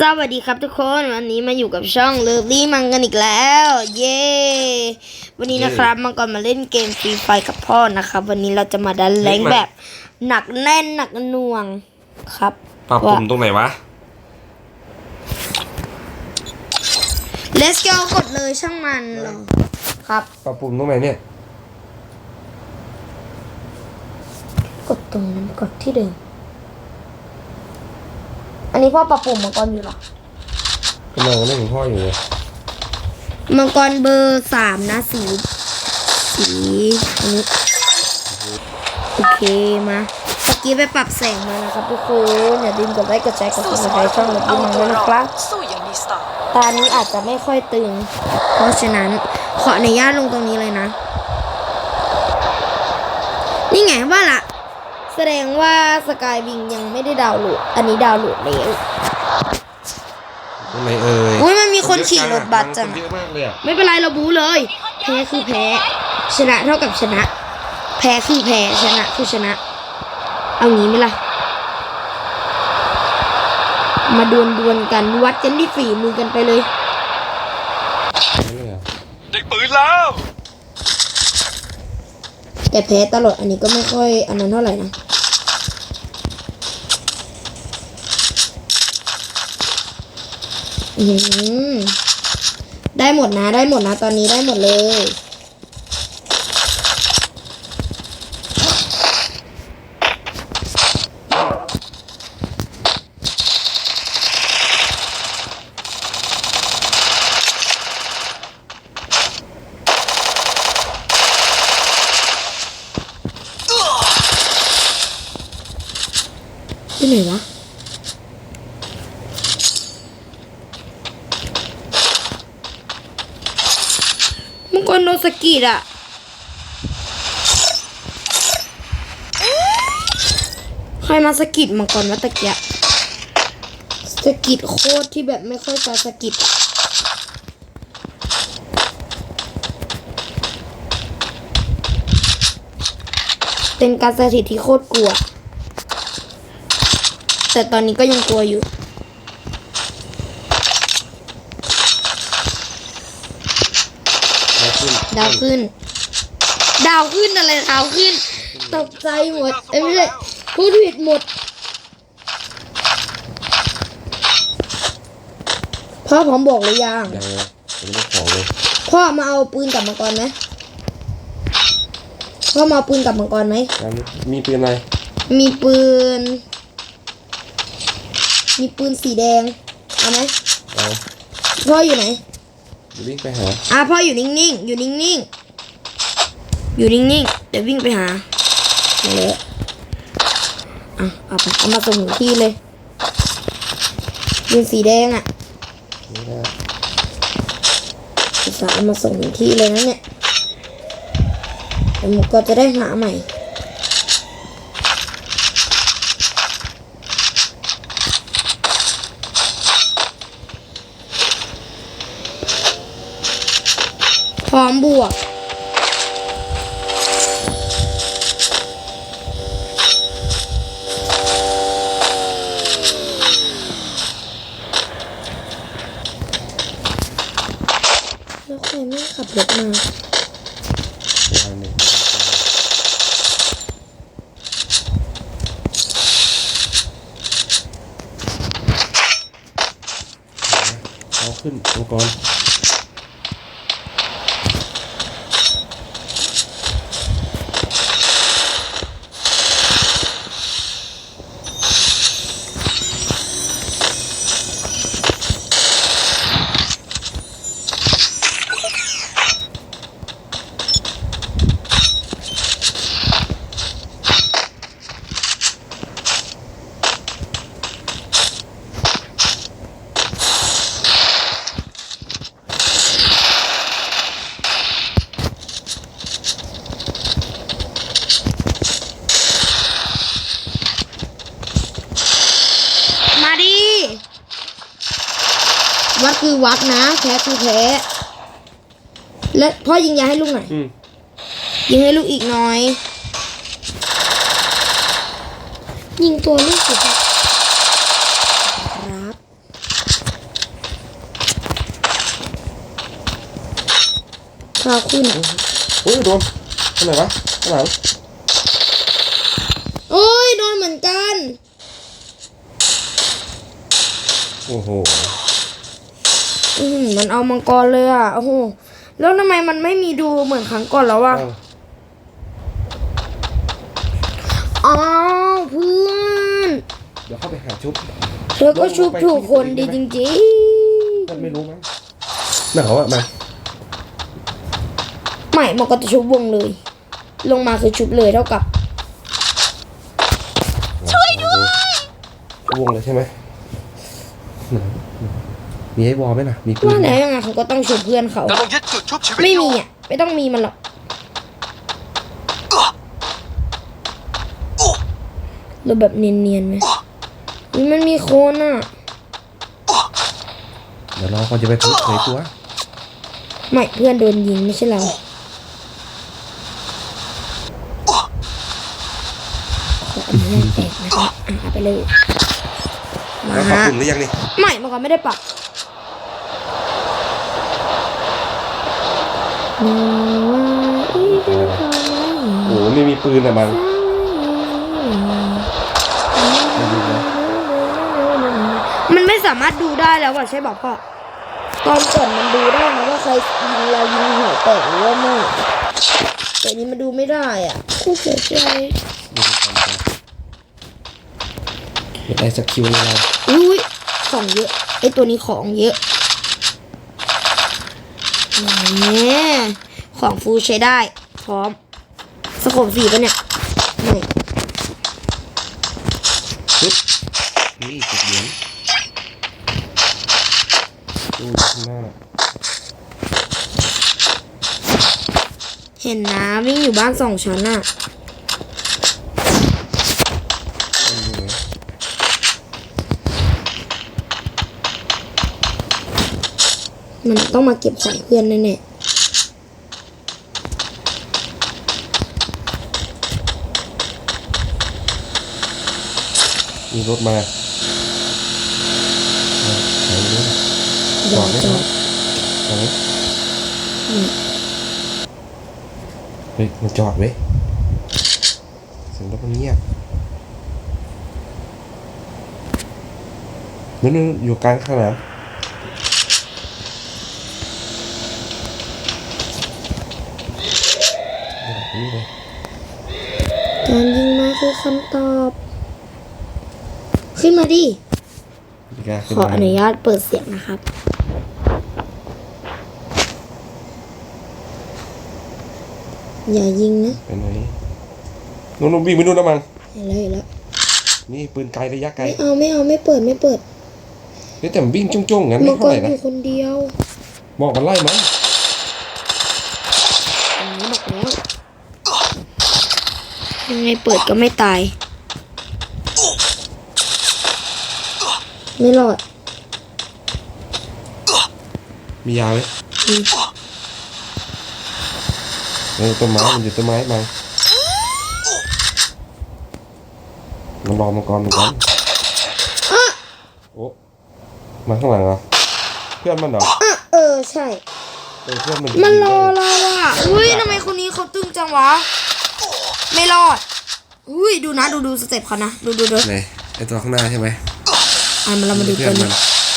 สวัสดีครับทุกคนวันนี้มาอยู่กับช่องเลิฟลี่มังกันอีกแล้ว เย้วันนี้นะครับมังกรมาเล่นเกมฟรีไฟกับพ่อนะครับ วันนี้เราจะมาดันแรงค์แบบ หนักแน่นหนักหน่วงครับปรับปุ่มตรงไหนวะเลสเกลกดเลยช่างมันเหรอครับปรับปุ่มตรงไหนเนี่ย กดตรงนั้นกดที่เดิม อันนี้พ่อปรับปุ่มมังกรอยู่เหรอกำลังเล่นของพ่ออยู่เลยมังกรเบอร์สามนะสีสีอันนี้โอเคมาเมื่อกี้ไปปรับแสงมานะครับทุกคนอย่าลืมกดไลค์กดแชร์กดติดตามช่องเลิฟลี่มังด้วยนะครับสู้อย่างมีสไตล์ตานี้อาจจะไม่ค่อยตึง เพราะฉะนั้นขออนุญาตลงตรงนี้เลยนะ นี่ไงว่าละ แสดงว่าสกายวิงยังไม่ได้ดาวน์โหลด อันนี้ดาวน์โหลดแล้วตรงไหนเอ่ยอุ้ยมันมีคนขี่รถบัสจังมันเยอะมากเลยอะไม่เป็นไรเราบูเลย แพ้คือแพ้ ชนะเท่ากับชนะ แพ้คือแพ้ชนะคือชนะ เอางี้ไหมล่ะ มาดวลดวลๆกันวัดกันที่ฝีมือกันไปเลยนั่นเลยเหรอได้ปืนแล้ว แต่แพ้ตลอดอันนี้ก็ไม่ค่อยอันนั้นเท่าไหร่นะอืมได้หมดนะได้หมดนะ ตอนนี้ได้หมดเลย ที่ไหนวะ มังกรโนสกิดอะ ใครมาสะกิดมังกรวัตะเกียสะกิดโคตรที่แบบไม่ค่อยจะสะกิดเป็นการสถิตที่โคตรกลัว แต่ตอนนี้ก็ยังกลัวอยู่ดาวขึ้น ดาวขึ้นดาวขึ้นอะไรดาวขึ้น ตกใจหมด เอ้ยไม่ใช่ พูดผิดหมด พ่อผมบอกหรือยังยังเลยผมไม่ได้ของเลยพ่อมาเอาปืนกับมังกรไหมพ่อมาเอาปืนกับมังกรไหมแล้วมีปืนอะไรมีปืน มีปืนสีแดงเอาไหมเอาพ่ออยู่ไหนเดี๋ยววิ่งไปหาอะพ่ออยู่นิ่งๆอยู่นิ่งๆอยู่นิ่งๆเดี๋ยววิ่งไปหามาเลย อะเอาไปเอามาส่งถึงที่เลยปืนสีแดงอะไม่ได้อุตส่าห์เอามาส่งถึงที่เลยนะเนี่ยเดี๋ยวหมูก็จะได้หาใหม่พร้อมบวก นี่ขับรถมาเอาขึ้นอุปกรณ์ แพ้คือแพ้ และพ่อยิงยาให้ลูกหน่อยยิงให้ลูกอีกน้อย ยิงตัวลูกสิครับคราวขึ้นอุ้ยโดนทำไมวะทำไมโอ้ยโดนเหมือนกัน โอ้โห อืมมันเอามังกรเลยอะโอ้โหแล้วทำไมมันไม่มีดูเหมือนครั้งก่อนแล้ววะเอ้าอ้าวเพื่อนเดี๋ยวเข้าไปหาชุบเธอก็ชุบถูกคนดีจริงมันไม่รู้มั้งหนาวอะมาๆไม่มันก็จะชุบวงเลย ลงมาคือชุบเลยเท่ากับ ช่วยด้วยวงเลยใช่ไหมไหน มีไอ้วอลไหมน่ะมีปืนว่าไหมแล้วยังไงเขาก็ต้องชุบเพื่อนเขากำลังยึดจุดชุบชีวิตไม่อยู่มีอะไม่ต้องมีมันหรอกหรือแบบเนียนๆไหมนี่มันมีโคนอะเดี๋ยวรอก่อนจะไปทุบเผยตัวไม่เพื่อนโดนยิงไม่ใช่เราขออนุญาตแตกนะครับอะไปเลยมาแล้วขอบฮะกลุ่มหรือยังนี่ไม่เมื่อก่อนไม่ได้ปรับนาว่าอีกแล้วก็ไม่ โอ้โหไม่มีปืนอะมันไม่ดูนะมันไม่สามารถดูได้แล้วอะใช่บอกพ่อตอนก่อนมันดูได้นะว่าใครยิงเรายิงหัวแตกหรือว่าไม่แต่นี้มันดูไม่ได้อะคู่เสียใจดูกันก่อนเดี๋ยวได้สกิลเลยเราอุ้ยของเยอะไอตัวนี้ของเยอะ แหมของฟูใช้ได้ พร้อมสโคปสีปะเนี่ยไม่ปึ๊บนี่เก็บเหรียญดูข้างหน้าเห็นนะวิ่งอยู่บ้านสองชั้นอะ เป็นยังไง มันต้องมาเก็บของเพื่อนแน่มีรถมาเอาไหนดูๆอย่าจอดไหนเฮ้ยมันจอดเว้ยเสียงรถมันเงียบนู่นๆอยู่กลางสนาม นี่เลยการยิงมาคือคำตอบ ขึ้นมาดิอีกาขึ้นขอมาอนุญาตเปิดเสียงนะครับ อย่ายิงนะไปไหนนู่นๆวิ่งไปนู่นนะมันเห็นแล้วเห็นแล้วนี่ปืนไกลระยะไกลไม่เอาไม่เอาไม่เปิดไม่เปิดเฮ้ยแต่มันวิ่งจ้องๆงั้นมัไม่งกเท่ารไหร่อนะยู่คนเดียวบอกมันไล่มั้ง อันนี้บอกแล้วยัง ไงเปิดก็ไม่ตาย ไม่รอดมียาไหมอืมเออต้นไม้มันอยู่ต้นไม้มามันรอมังกรเหมือนกันอะโอ้มาข้างหลังเหรอเพื่อนมันเหรออะเออใช่ เออเพื่อนมันมันรอเราอะอุ้ยทำไมคนนี้เขาตึงจังวะ ไม่รอด อุ้ยดูนะดูดูสเต็ปเขานะดูดูดูไหนไอตัวข้างหน้าใช่ไหมอะมาเรามาดูเพื่ตัอวนมันี้น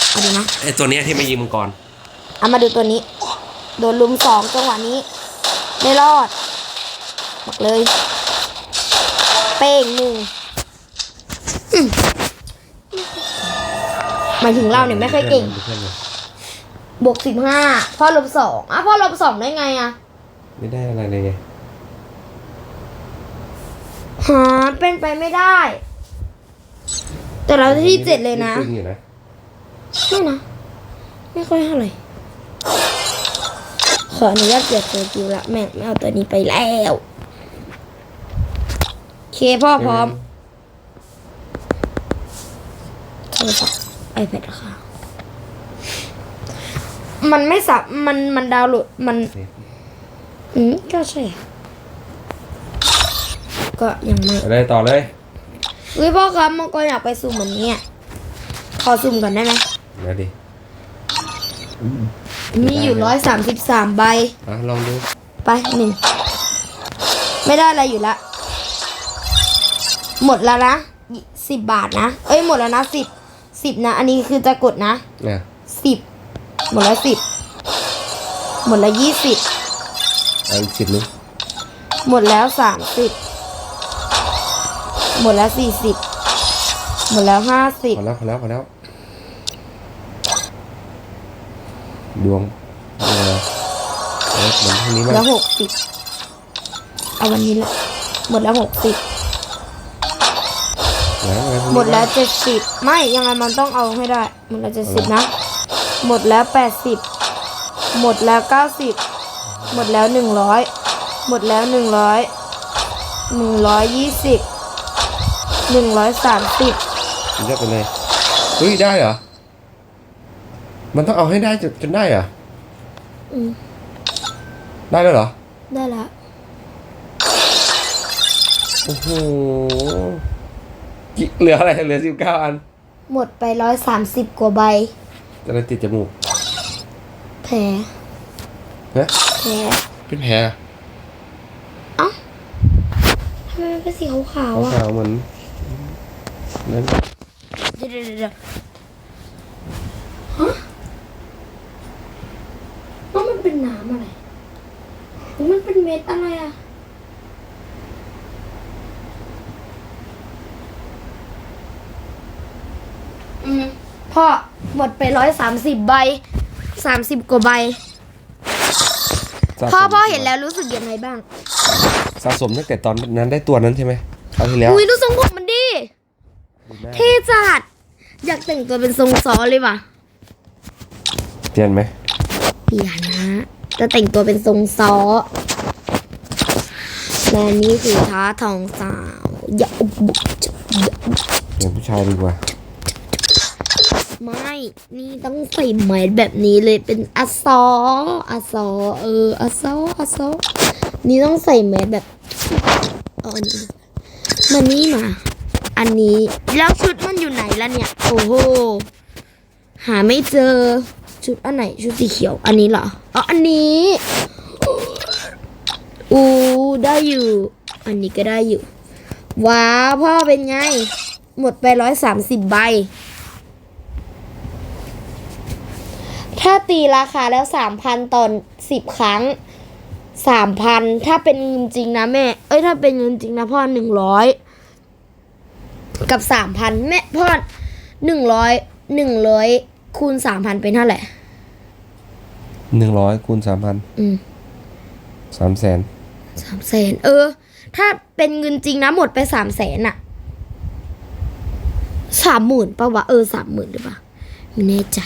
เอาดูนะไอตัวเนี้ยที่มายิงมังกรเอามาดูตัวนี้ โดนลุมสองจังหวะนี้ ไม่รอดบอกเลย เป้งหนึ่งอืมหมายถึงเราเนี่ยไม่ค่อยเก่งพื่อนมันบวกสิบห้าพ่อลบสองอะพ่อลบสองได้ไงอะ ไม่ได้อะไรเลยไง หาเป็นไปไม่ได้ แต่เราที่เจ็ดเลยนะมีปือยู่นะไม่นะ ไม่ค่อยเท่าไหร่ขออนุญาตเปลี่ยนตัวจิวละแม่งไม่เอาตัวนี้ไปแล้วโอเคพ่อพร้อมโทรศัพท์ไอแพดค่ะ มันไม่สับมันมันดาวน์โหลดมัน อืมก็ใช่อะ ก็ยังไม่ไปเลยต่อเลยเฮ้ยพ่อครับมังกรอยากไปซุ่มเหมือนนี้อะขอซุ่มก่อนได้ไหมมาดิมีอยู่ร้อยสามสิบสามใบ อะลองดูไปหนึ่งไม่ได้อะไรอยู่ละ หมดแล้วนะสิบบาทนะ เอ้ยหมดแล้วนะสิบสิบนะ อันนี้คือจะกดนะเนี่ยสิบหมดแล้วสิบหมดแล้วยี่สิบเอาอีกสิบนึงหมดแล้วสามสิบ หมดแล้วสี่สิบหมดแล้วห้าสิบพอแล้วพอแล้วพอแล้วดวงเออเอาเหมือนทางนี้มั้แล้วยหกสิบเอาวันนี้ละหมดแล้วหกสิบนะเอาทางนี้หมดแล้วบ้างเจ็ดสิบไม่ยังไงมันต้องเอาให้ได้ หมดแล้วเจ็ดสิบนะ หมดแล้วแปดสิบหมดแล้วเก้าสิบหมดแล้วหนึ่งร้อยหมดแล้วหนึ่งร้อยหนึ่งร้อยยี่สิบ หนึ่งร้อยสามสิบเลือกไปเลยเฮ้ยได้เหรอ มันต้องเอาให้ได้จนจนได้เหรออืมได้แล้วเหรอ ได้แล้วโอ้โหกี่เหลืออะไรเหลือสิบเก้าอัน หมดไปร้อยสามสิบกว่าใบจะได้ติดจมูกแผลนะแผลเป็นแผลเอ้าทำไมมันเป็นสีขาวๆอะขาวๆเหมือน นั่นเดี๋ยวเดี๋ยวเดี๋ยวฮะแล้วมันเป็นน้ำอะไรหรือมันเป็นเม็ดอะไรอะอืมพ่อหมดไปร้อยสามสิบใบสามสิบกว่าใบ สะสมพ่อพ่อเห็นแล้วรู้สึกยังไงบ้าง สะสมตั้งแต่ตอนนั้นได้ตัวนั้นใช่ไหมคราวที่แล้ว อุ้ยดูทรงผมมันดิ ดีมาก เท่ จัด อยากแต่งตัวเป็นทรงซอเลยว่ะเจียนไหมเปลี่ยนนะจะแต่งตัวเป็นทรงซอและนี่คือท้าทองสาวอย่าอุบบุกจะอย่าเปลี่ยนผู้ชายดีกว่า ไม่ นี่ต้องใส่ไหมแบบนี้เลยเป็นอซออซอเอออซออซอนี่ต้องใส่แมสแบบเอาอันนี้มานี่มา อันนี้แล้วชุดมันอยู่ไหนล่ะเนี่ย โอ้โห หาไม่เจอ ชุดอันไหน ชุดสีเขียว อันนี้เหรออ๋ออันนี้อู้ได้อยู่ อันนี้ก็ได้อยู่ ว้าวพ่อเป็นไง หมดไปร้อยสามสิบใบ ถ้าตีราคาแล้วสามพันตอนสิบครั้งสามพันถ้าเป็นเงินจริงนะแม่ เอ้ยถ้าเป็นเงินจริงนะพ่อหนึ่งร้อย กับสามพันแม่พ่อหนึ่งร้อยหนึ่งร้อยคูณสามพันเป็นเท่าไหร่หนึ่งร้อยคูณสามพันอืมสามแสนสามแสนเออ ถ้าเป็นเงินจริงนะหมดไปสามแสนอะสามหมื่นปะวะเออสามหมื่นหรือเปล่าไม่แน่ใจ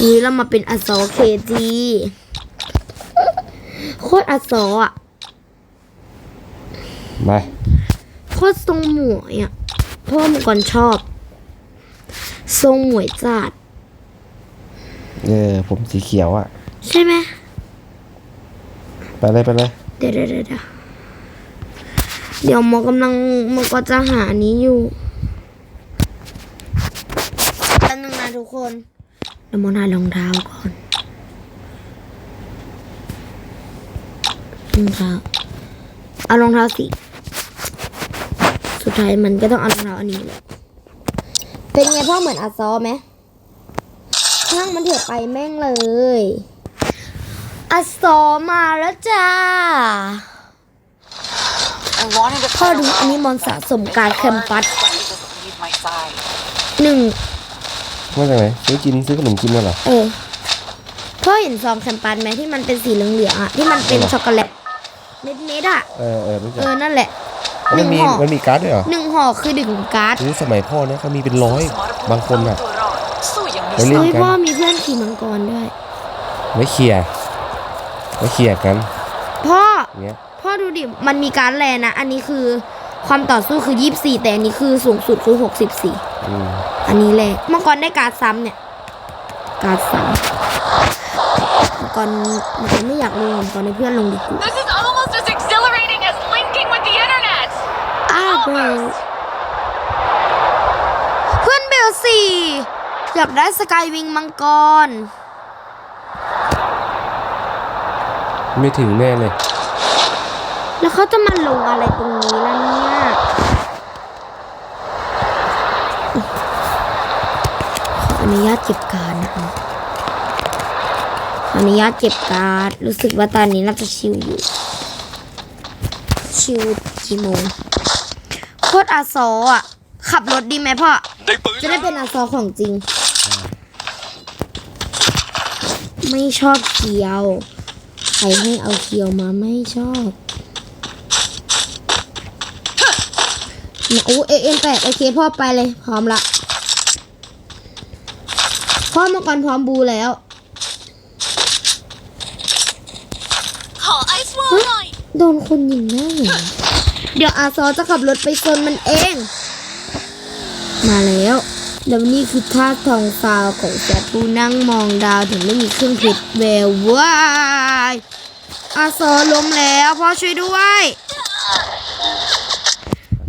นี่เรามาเป็นอสอเคจีโคตรอสออะไปโคตรทรงหมวยอะ เพราะว่าเมื่อก่อนชอบ ทรงหมวยจัดเออ ผมสีเขียวอะ ใช่ไหมไปเลยไปเลยเดี๋ยวเดี๋ยวเดี๋ยวเดี๋ยวเดี๋ยวหมอกำลังหมอก็จะหาอันนี้อยู่แป๊บนึงนะทุกคนเดี๋ยวหมอหารองเท้าก่อนรองเท้าเอารองเท้าสี สุดท้ายมันก็ต้องเอารองเท้าอันนี้แหละเป็นไงพ่อเหมือนอาซอไหมช่างมันเถอะไปแม่งเลยอาซอมาแล้วจ้า I wanted to พ่อดูอันนี้มอนสะสมการแคมปัส but he doesn't leave my side. หนึ่งมาจากไหนซื้อกินซื้อขนมกินมาเหรอเออพ่อเห็นซองแคมปัสไหมที่มันเป็นสีเหลืองๆอะที่มันเป็นช็อกโกแลตเม็ดๆอะเออเออรู้จัเอกอนั่นแหละ หมันึ่นงมีห่อมันมีการ์ดด้วยเหรอหนึ่งห่อคือดึงการ์ดนี่สมัยพ่อนะเขามีเป็นร้อย บางคนอะสู้อย่างไปนี้เล่นเฮ้ยกันพ่อมีเพื่อนขี่มังกรด้วย ไว้เคลียร์ไว้เคลียร์กันพ่อ อย่างเงี้ยพ่อดูดิ มันมีการ์ดแลนะ อันนี้คือความต่อสู้คือยี่สิบสี่แต่อันนี้คือสูงสุดคือหกสิบสี่อืมอันนี้แหละมังกรได้การ์ดซ้ำเนี่ย การ์ดซ้ำมังกรมังกรไม่อยากลงมังกรให้เพื่อนลงดีกว่า This is อ้าวเบลเพื่อนเบลสี่อยากได้สกายวิงมังกร ไม่ถึงแน่เลย แล้วเขาจะมาลงอะไรตรงนี้ล่ะเนี่ย ขออนุญาตเก็บการดนะคะ ขออนุญาตเก็บการดรู้สึกว่าตอนนี้น่าจะชิวอยู่ ชิวกี่โมงโค ตรอาซออะ ขับรถดีไหมพ่อจะได้เป็นอาซอของจริง ไม่ชอบเคียว ใครให้เอาเคียวมาไม่ชอบโอ้เอ็มแปดโอเคพ่อไปเลย พร้อมละพ่อมาก่อนพร้อมบูแล้ว ขอไอซ์วอลหน่อยโดนคนยิงแน่เลย เดี๋ยวอาซอจะขับรถไปชนมันเอง มาแล้วเดี๋ยวนี่คือท่าทองซาวของแซดผู้นั่งมองดาวถึงไม่มีเครื่องเพชรแววว้ายอาซอล้มแล้วพ่อช่วยด้วย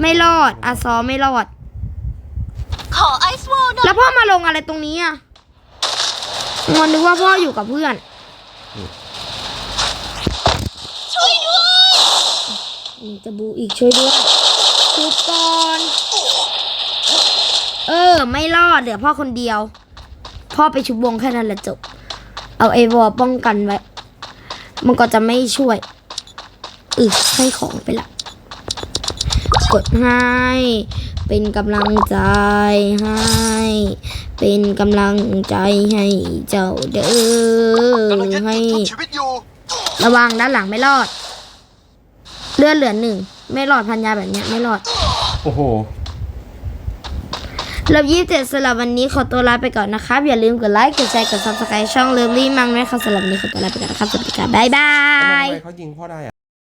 ไม่รอดอาซอไม่รอด ขอไอซ์วอลหน่อยแล้วพ่อมาลงอะไรตรงนี้อะงอนนึกว่าพ่ออยู่กับเพื่อน ช่วยด้วย มีจะบูอีกช่วยด้วยชุบก่อนเออ ไม่รอดเหลือพ่อคนเดียว พ่อไปชุบวงแค่นั้นแหละจบ เอาไอวอลป้องกันไว้ มันก็จะไม่ช่วยอึให้ของไปละ กดให้ เป็นกำลังใจให้ เป็นกำลังใจให้เจ้าเด้อให้ชีวิตอยู่ระวังด้านหลังไม่รอด เลือดเหลือหนึ่งไม่รอดพันยาแบบเนี้ยไม่รอด โอ้โหเลิฟยี่สิบเจ็ดสำหรับวันนี้ขอตัวลาไปก่อนนะครับ อย่าลืมกดไลค์กดแชร์กดซับสไครต์ช่องเลิฟลี่มังนะครับสำหรับวันนี้ขอตัวลาไปก่อนนะครับสวัสดีครับบ๊ายบาทำไมยเขายิงพ่อได้อะ